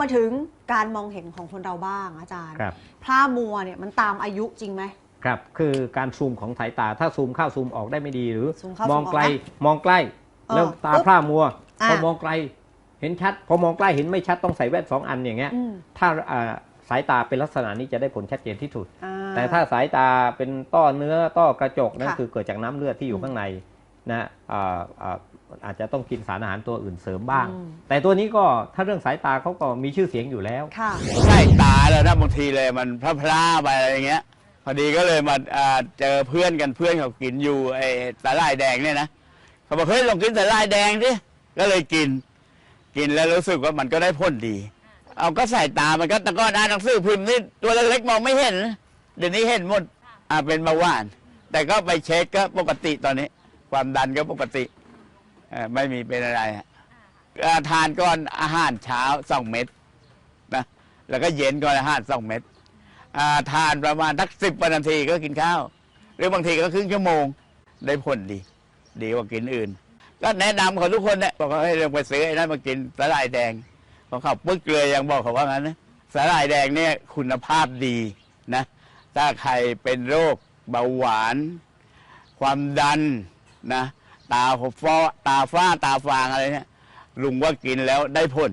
มาถึงการมองเห็นของคนเราบ้างอาจารย์ครับพร่ามัวเนี่ยมันตามอายุจริงไหมครับ คือการซูมของสายตาถ้าซูมเข้าซูมออกได้ไม่ดีหรือ ซูมเข้ามองไกลซูมออกมองใกล้เออแล้วตาปุ๊บพร่ามัวอะพอมองไกลเห็นชัด พอมองใกล้เห็นไม่ชัดต้องใส่แว่นสองอันอย่างเงี้ย อืมถ้าอ่าสายตาเป็นลักษณะนี้จะได้ผลชัดเจนที่สุด อ่ แต่ถ้าสายตาเป็นต้อเนื้อต้อกระจกนั่นค่ะคือเกิดจากน้ำเลือดที่อยู่ข้างในนะอ่าอ่า อาจจะต้องกินสารอาหารตัวอื่นเสริมบ้างอืมแต่ตัวนี้ก็ถ้าเรื่องสายตาเขาก็มีชื่อเสียงอยู่แล้วค่ะใช่ตาแล้วนะบางทีเลยมันพลาพลาๆไปอะไรอย่างเงี้ย พอดีก็เลยมาอ่าเจอเพื่อนกันเพื่อนเขากินอยู่ไอ้สาหร่ายแดงเนี่ยนะเขาบอกเฮ้ยลองกินสาหร่ายแดงดิก็เลยกิน กินแล้วรู้สึกว่ามันก็ได้ผลดี เอาก็ใส่ตามันก็แตะก้อนอ่านหนังสือพิมพ์นี่ตัวเล็กๆมองไม่เห็น เดี๋ยวนี้เห็นหมดอ่าเป็นเบาหวาน แต่ก็ไปเช็คก็ปกติตอนนี้ ความดันก็ปกติ เอ่อไม่มีเป็นอะไรฮะอ่าทานก่อนอาหารเช้าสองเม็ดนะแล้วก็เย็นก่อนอาหารสองเม็ดอ่าทานประมาณทักสิบนาทีก็กินข้าว หรือบางทีก็ครึ่งชั่วโมงได้ผลดี ดีกว่ากินอื่น ก็แนะนำเขาทุกคนเนี่ยบอกว่าให้เรื่องไปซื้อไอ้นั่นมากินสาหร่ายแดงของเขาปึ๊กเลยยังบอกเขาว่างั้นนะสาหร่ายแดงเนี่ยคุณภาพดีนะ ถ้าใครเป็นโรคเบาหวาน ความดันนะ ตาฟ้าตาฟ้าตาฟางอะไรเนี่ยลุงว่ากินแล้วได้ผล